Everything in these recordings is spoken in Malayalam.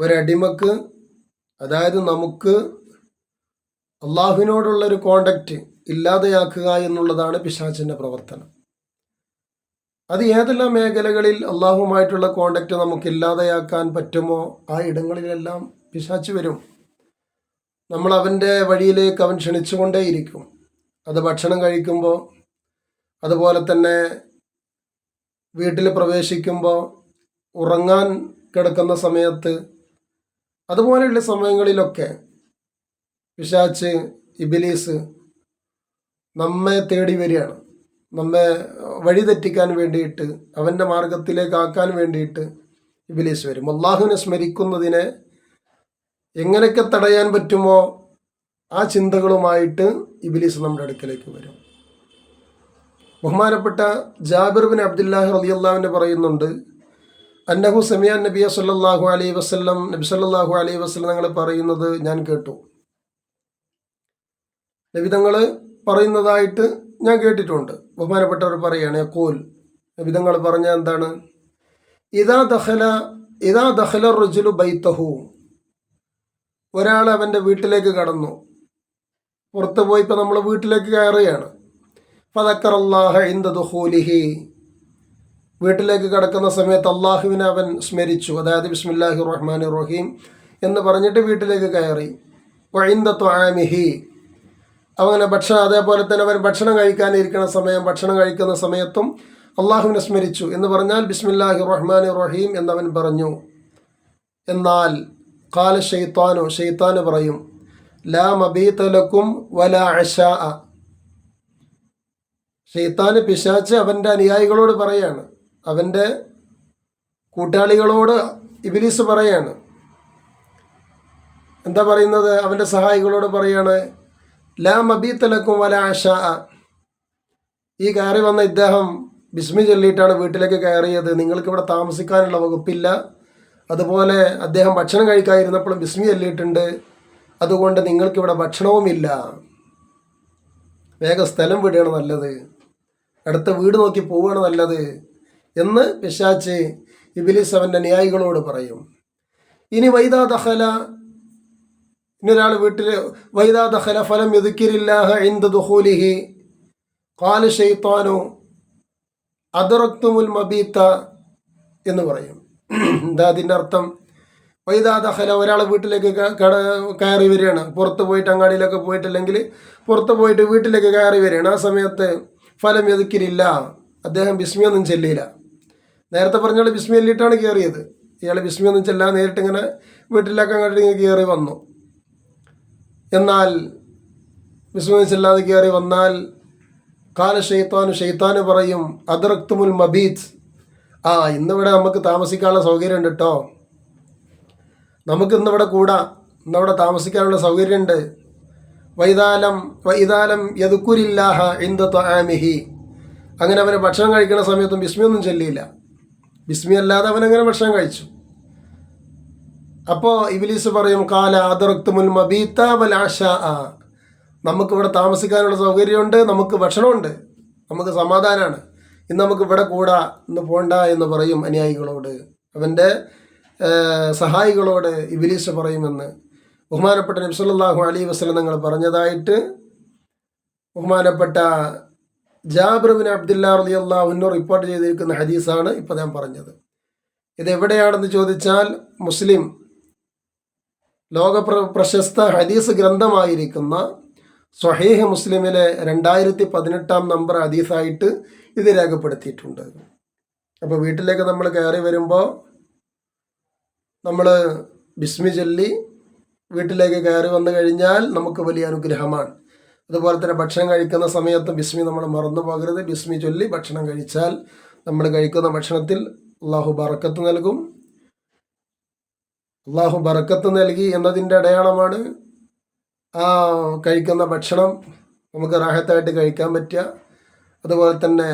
ഒരടിമക്ക് അതായത് നമുക്ക് അള്ളാഹുവിനോടുള്ള ഒരു കോണ്ടാക്റ്റ് ഇല്ലാതെയാക്കുക എന്നുള്ളതാണ് പിശാചിന്റെ പ്രവർത്തനം. അത് ഏതെല്ലാം മേഖലകളിൽ അള്ളാഹുമായിട്ടുള്ള കോണ്ടക്റ്റ് നമുക്ക് ഇല്ലാതെയാക്കാൻ പറ്റുമോ? ആ ഇടങ്ങളിലെല്ലാം പിശാച്ച് വരും. നമ്മൾ അവന്റെ വഴിയിലേക്ക് അവൻ ക്ഷണിച്ചുകൊണ്ടേയിരിക്കും. അത് ഭക്ഷണം കഴിക്കുമ്പോൾ അതുപോലെ തന്നെ വീട്ടിൽ പ്രവേശിക്കുമ്പോൾ ഉറങ്ങാൻ കിടക്കുന്ന സമയത്ത് അതുപോലെയുള്ള സമയങ്ങളിലൊക്കെ പിശാച്ച് ഇബിലീസ് നമ്മെ തേടി വരികയാണ്. നമ്മെ വഴിതെറ്റിക്കാൻ വേണ്ടിയിട്ട് അവന്റെ മാർഗത്തിലേക്ക് ആക്കാൻ വേണ്ടിയിട്ട് ഇബിലീസ് വരും. അള്ളാഹുവിനെ സ്മരിക്കുന്നതിനെ എങ്ങനെയൊക്കെ തടയാൻ പറ്റുമോ ആ ചിന്തകളുമായിട്ട് ഇബിലീസ് നമ്മുടെ അടുക്കലേക്ക് വരും. ബഹുമാനപ്പെട്ട ജാബിർ ബിൻ അബ്ദുല്ലാഹി റളിയല്ലാഹുവിനെ പറയുന്നുണ്ട് അന്നഹു സമിയാൻ നബിയ സല്ലല്ലാഹു അലൈ വസല്ലം നബി സല്ലല്ലാഹു അലൈ വസ്ലം ഞങ്ങൾ പറയുന്നത് ഞാൻ കേട്ടു. നബി തങ്ങൾ പറയുന്നതായിട്ട് ഞാൻ കേട്ടിട്ടുണ്ട്. ബഹുമാനപ്പെട്ടവർ പറയാണ് കോൽ നബി തങ്ങൾ പറഞ്ഞ എന്താണ്? ഇതാ ദഹല ഇതാ ദഹല റുജുലു ബൈത്തഹു ഒരാൾ അവന്റെ വീട്ടിലേക്ക് കടന്നു. പുറത്ത് പോയി ഇപ്പം നമ്മൾ വീട്ടിലേക്ക് കയറുകയാണ്. ഫതക്കറല്ലാഹ ഇന്ദ ദുഹൂലിഹി വീട്ടിലേക്ക് കടക്കുന്ന സമയത്ത് അള്ളാഹുവിനെ അവൻ സ്മരിച്ചു. അതായത് ബിസ്മില്ലാഹി റഹ്മാൻ റഹീം എന്ന് പറഞ്ഞിട്ട് വീട്ടിലേക്ക് കയറി. വഴിന്ത അങ്ങനെ ഭക്ഷണം അതേപോലെ തന്നെ അവൻ ഭക്ഷണം കഴിക്കാനിരിക്കുന്ന സമയം ഭക്ഷണം കഴിക്കുന്ന സമയത്തും അള്ളാഹുവിനെ സ്മരിച്ചു എന്ന് പറഞ്ഞാൽ ബിസ്മില്ലാഹി റഹ്മാൻ റഹീം എന്നവൻ പറഞ്ഞു. എന്നാൽ കാല ഷെയ്ത്താനു ഷെയ്ത്താന് പറയും ലാ മബീതലക്കും വല അഷാ ഷെയ്ത്താന് പിശാച്ച് അവന്റെ അനുയായികളോട് പറയാണ്. അവന്റെ കൂട്ടാളികളോട് ഇബിലീസ് പറയാണ്. എന്താ പറയുന്നത്? അവന്റെ സഹായികളോട് പറയാണ് ലാ മബീത്തലക്കും വല ആശ ഈ കയറി വന്ന ഇദ്ദേഹം ബിസ്മി ചൊല്ലിയിട്ടാണ് വീട്ടിലേക്ക് കയറിയത്. നിങ്ങൾക്ക് ഇവിടെ താമസിക്കാനുള്ള വകുപ്പില്ല. അതുപോലെ അദ്ദേഹം ഭക്ഷണം കഴിക്കാതിരുന്നപ്പോഴും ബിസ്മി ചൊല്ലിയിട്ടുണ്ട്. അതുകൊണ്ട് നിങ്ങൾക്കിവിടെ ഭക്ഷണവുമില്ല. വേഗം സ്ഥലം വിടുകയാണ് നല്ലത്. അടുത്ത വീട് നോക്കി പോവുകയാണ് നല്ലത്. എന്ന് പിശാച്ച് ഇബിലിസ് അവന്റെ ന്യായികളോട് പറയും. ഇനി വൈദാ ദഹല ഇനി ഒരാൾ വീട്ടിൽ വൈദാ ദഹല ഫലം എതുക്കിരില്ലാഹ ഇന്ദ ദുഹൂലിഹി കാല ഷെയ്ത്താനു അദറക്തുമുൽ മബീത്ത എന്ന് പറയും. എന്താ അതിന്റെ അർത്ഥം. വൈദാ ദഹല ഒരാൾ വീട്ടിലേക്ക് കട കയറി വരികയാണ്. പുറത്ത് പോയിട്ട് അങ്ങാടിയിലൊക്കെ പോയിട്ടില്ലെങ്കിൽ പുറത്ത് പോയിട്ട് വീട്ടിലേക്ക് കയറി വരികയാണ്. ആ സമയത്ത് ഫലം എതുക്കിരില്ല അദ്ദേഹം ബിസ്മിയൊന്നും ചെല്ലിയില്ല. നേരത്തെ പറഞ്ഞാൽ ബിസ്മി അല്ലിട്ടാണ് കയറിയത്. ഇയാൾ ബിസ്മിയൊന്നും ചെല്ലാതെ നേരിട്ട് ഇങ്ങനെ വീട്ടിലൊക്കെ അങ്ങോട്ട് ഇങ്ങനെ കയറി വന്നു. എന്നാൽ ബിസ്മി ചെല്ലാതെ കയറി വന്നാൽ കാല ഷെയ്ത്താനു ഷെയ്ത്താന് പറയും അദറക്തുമുൽ മബീത്ത്. ആ ഇന്നിവിടെ നമുക്ക് താമസിക്കാനുള്ള സൗകര്യം ഉണ്ട് കേട്ടോ നമുക്ക് ഇന്നിവിടെ കൂടാ. ഇന്നവിടെ താമസിക്കാനുള്ള സൗകര്യമുണ്ട്. വൈതാലം വൈതാലം യതുക്കുരില്ലാഹ ഇന്ദ ത്വാമിഹി. അങ്ങനെ അവന് ഭക്ഷണം കഴിക്കുന്ന സമയത്തും ബിസ്മിയൊന്നും ചൊല്ലിയില്ല. ബിസ്മി അല്ലാതെ അവനങ്ങനെ ഭക്ഷണം കഴിച്ചു. അപ്പോൾ ഇബിലീസ് പറയും കാല അതിർത്തുമുൽ മബീത്ത വലാഷ നമുക്കിവിടെ താമസിക്കാനുള്ള സൗകര്യമുണ്ട് നമുക്ക് ഭക്ഷണമുണ്ട് നമുക്ക് സമാധാനമാണ് ഇന്ന് നമുക്ക് ഇവിടെ കൂടാ ഇന്ന് പോണ്ട എന്ന് പറയും അനുയായികളോട്. അവന്റെ സഹായികളോട് ഇബിലീസ് പറയുമെന്ന്. ബഹുമാനപ്പെട്ട നബ്സല്ലാഹു അലി വസ്ലം നിങ്ങൾ പറഞ്ഞതായിട്ട് ബഹുമാനപ്പെട്ട ജാബിർബിൻ അബ്ദുല്ല അലി അള്ളാഹുവിനോ റിപ്പോർട്ട് ചെയ്തിരിക്കുന്ന ഹദീസാണ് ഇപ്പോൾ ഞാൻ പറഞ്ഞത്. ഇത് എവിടെയാണെന്ന് ചോദിച്ചാൽ മുസ്ലിം ലോക പ്രശസ്ത ഹദീസ് ഗ്രന്ഥമായിരിക്കുന്ന സ്വഹീഹ് മുസ്ലിമിലെ രണ്ടായിരത്തി പതിനെട്ടാം നമ്പർ ഹദീസായിട്ട് ഇത് രേഖപ്പെടുത്തിയിട്ടുണ്ട്. അപ്പോൾ വീട്ടിലേക്ക് നമ്മൾ കയറി വരുമ്പോൾ നമ്മൾ ബിസ്മി ചൊല്ലി വീട്ടിലേക്ക് കയറി വന്നു കഴിഞ്ഞാൽ നമുക്ക് വലിയ അനുഗ്രഹമാണ്. അതുപോലെ തന്നെ ഭക്ഷണം കഴിക്കുന്ന സമയത്ത് ബിസ്മി നമ്മൾ മറന്നു പോകരുത്. ബിസ്മി ചൊല്ലി ഭക്ഷണം കഴിച്ചാൽ നമ്മൾ കഴിക്കുന്ന ഭക്ഷണത്തിൽ അള്ളാഹു ബറക്കത്ത് നൽകും. അള്ളാഹു ബറക്കത്ത് നൽകി എന്നതിന്റെ അടയാളമാണ് ആ കഴിക്കുന്ന ഭക്ഷണം. നമുക്ക് റാഹത്തായിട്ട് കഴിക്കാൻ പറ്റുക. അതുപോലെ തന്നെ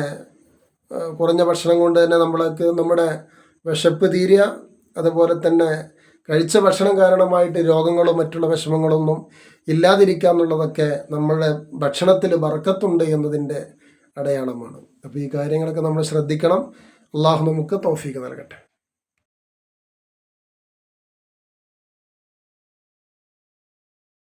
കുറഞ്ഞ ഭക്ഷണം കൊണ്ട് തന്നെ നമ്മൾക്ക് നമ്മുടെ വിശപ്പ് തീരുക. അതുപോലെ തന്നെ കഴിച്ച ഭക്ഷണം കാരണമായിട്ട് രോഗങ്ങളോ മറ്റുള്ള വിഷമങ്ങളൊന്നും ഇല്ലാതിരിക്കുക എന്നുള്ളതൊക്കെ നമ്മളുടെ ഭക്ഷണത്തിൽ വറക്കത്തുണ്ട് എന്നതിന്റെ അടയാളമാണ്. അപ്പോൾ ഈ കാര്യങ്ങളൊക്കെ നമ്മൾ ശ്രദ്ധിക്കണം. അള്ളാഹു നമുക്ക് തോഫീക്ക് നൽകട്ടെ.